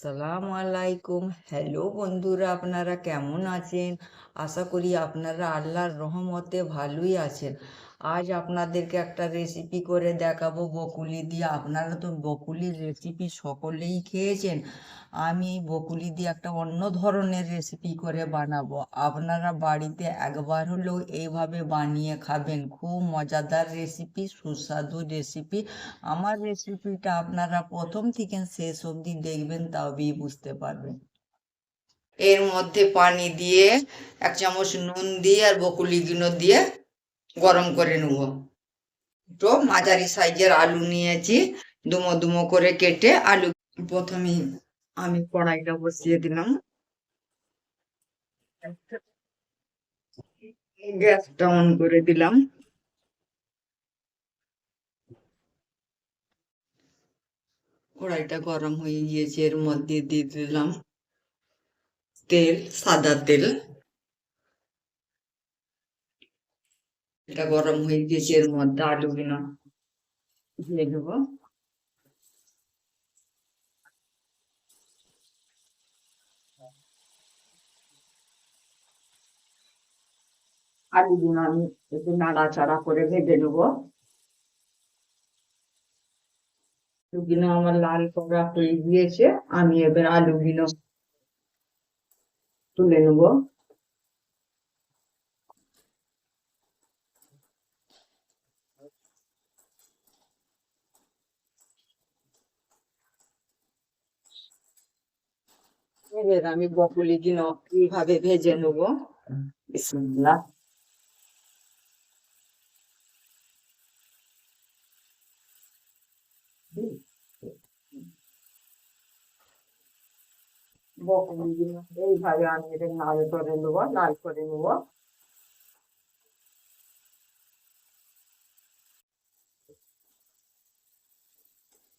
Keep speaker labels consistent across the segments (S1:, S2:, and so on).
S1: আসসালামু আলাইকুম হ্যালো বন্ধুরা আপনারা কেমন আছেন আশা করি আপনারা আল্লাহর রহমতে ভালোই আছেন আজ আপনাদেরকে একটা রেসিপি করে দেখাবো বকুলি দিয়ে। আপনারা তো বকুলির রেসিপি সকলেই খেয়েছেন। আমি বকুলি দিয়ে একটা অন্য ধরনের রেসিপি করে বানাবো। আপনারা বাড়িতে একবার হলেও এইভাবে বানিয়ে খাবেন। খুব মজাদার রেসিপি সুস্বাদু রেসিপি আমার রেসিপিটা আপনারা প্রথম থেকে শেষ অবধি দেখবেন, তবেই বুঝতে পারবেন। এর মধ্যে পানি দিয়ে এক চামচ নুন দিয়ে আর বকুলিগুলো দিয়ে গরম করে নেব। তো মাঝারি সাইজের আলু নিয়েছি, দুমো দুমো করে কেটে আলু প্রথমে আমি কড়াইটা বসিয়ে দিলাম। গ্যাসটা অন করে দিলাম। কড়াইটা গরম হয়ে গিয়েছে, এর মধ্যে দিয়ে দিলাম তেল, সাদা তেল। এটা গরম হয়ে গেছে, এর মধ্যে আলুগুলো দিয়ে দেবো। আলুগুলো আমি একটু নাড়াচাড়া করে ভেজে নেব। আলুগুলো আমার লাল করা হয়ে গিয়েছে, আমি এবার আলুগুলো তুলে নেব। এবার আমি বকুলি গুলো এইভাবে ভেজে নেব? বিসমিল্লাহ। এইভাবে আমি এটা লাল করে নেব, লাল করে নেব।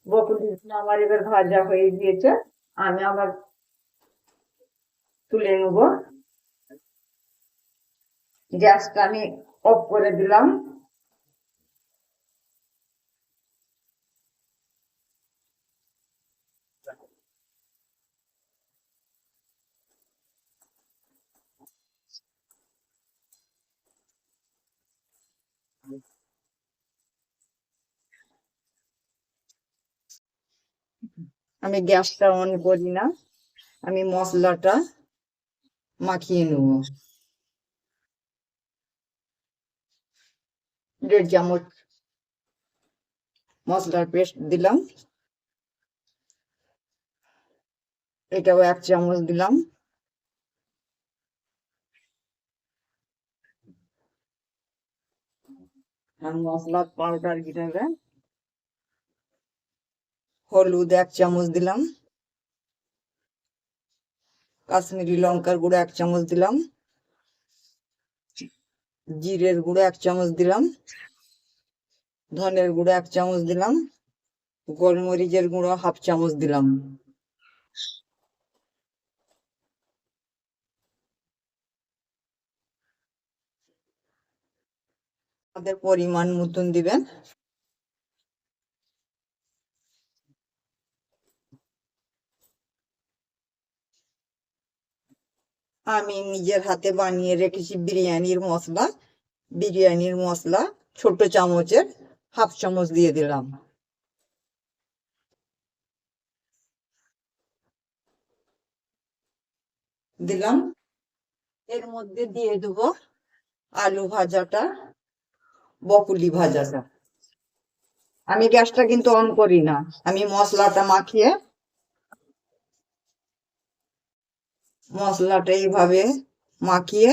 S1: বকুলি আমার এবার ভাজা হয়ে গিয়েছে। আমি আবার তুলে নেব। গ্যাসটা আমি অফ করে দিলাম। আমি গ্যাসটা অন করি না। আমি মশলাটা মাখিয়ে নেব দেড় চামচ মশলার পেস্ট দিলাম এটাও এক চামচ দিলাম আর মশলার পাউডার গিটারে হলুদ এক চামচ দিলাম কাশ্মীরি লঙ্কার গুঁড়ো এক চামচ দিলাম। জিরের গুঁড়ো এক চামচ দিলাম। ধনের গুঁড়ো এক চামচ দিলাম। গোলমরিচের গুঁড়ো হাফ চামচ দিলাম। আমাদের পরিমাণ মতন দিবেন। আমি নিজের হাতে বানিয়ে রেখেছি বিরিয়ানির মশলা। বিরিয়ানির মশলা ছোট চামচের হাফ চামচ দিয়ে দিলাম। দিলাম। এর মধ্যে দিয়ে দেব আলু ভাজাটা, বকুলি ভাজাটা। আমি গ্যাসটা কিন্তু অন করি না। আমি মশলাটা মাখিয়ে মশলাটা এইভাবে মাখিয়ে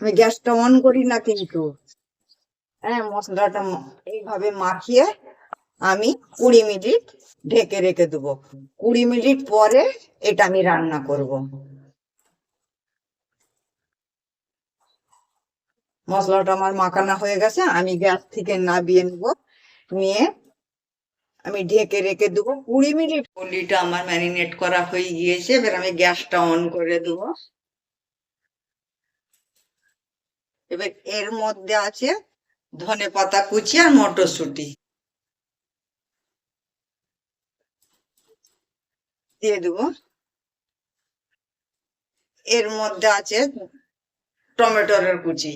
S1: আমি গ্যাসটা অন করি না কিন্তু। হ্যাঁ মশলাটা এইভাবে মাখিয়ে আমি কুড়ি মিনিট ঢেকে রেখে দেবো। কুড়ি মিনিট পরে এটা আমি রান্না করব। মশলাটা আমার মাখানো হয়ে গেছে, আমি গ্যাস থেকে নাবিয়ে নেব, নিয়ে আমি ঢেকে রেখে দেবো কুড়ি মিনিট। পলিটা আমার ম্যারিনেট করা হয়ে গিয়েছে, এবার আমি গ্যাসটা অন করে দেবো। এবার এর মধ্যে আছে ধনে পাতা কুচি আর মটরশুঁটি। দিয়ে দেবো। এর মধ্যে আছে টমেটোর কুচি।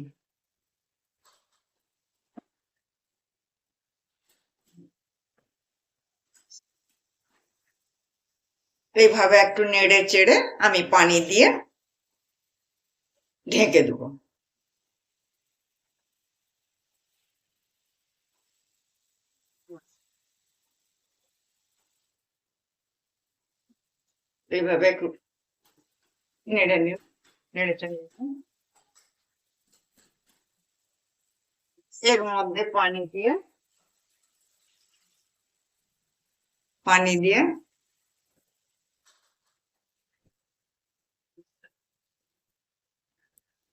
S1: এইভাবে একটু নেড়ে চেড়ে আমি পানি দিয়ে ঢেকে দেবো। এইভাবে একটু নেড়ে নিও নেড়ে চেড়ে এর মধ্যে পানি দিয়ে পানি দিয়ে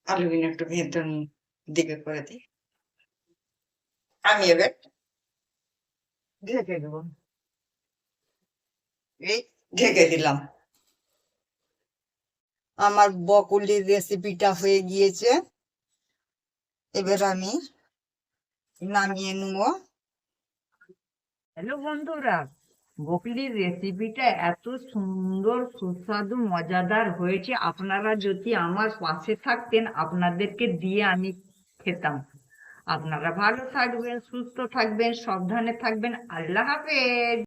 S1: আলুগুলো একটু ভেতর দিকে করে দিই। আমি এবার ঢেকে দেবো। এই ঢেকে দিলাম। আমার বকুলির রেসিপিটা হয়ে গিয়েছে। এবার আমি নামিয়ে নেব। হ্যালো বন্ধুরা বকুলির রেসিপিটা এত সুন্দর, সুস্বাদু, মজাদার হয়েছে। আপনারা যদি আমার পাশে থাকতেন, আপনাদেরকে দিয়ে আমি খেতাম। আপনারা ভালো থাকবেন, সুস্থ থাকবেন, সাবধানে থাকবেন। আল্লাহ হাফেজ!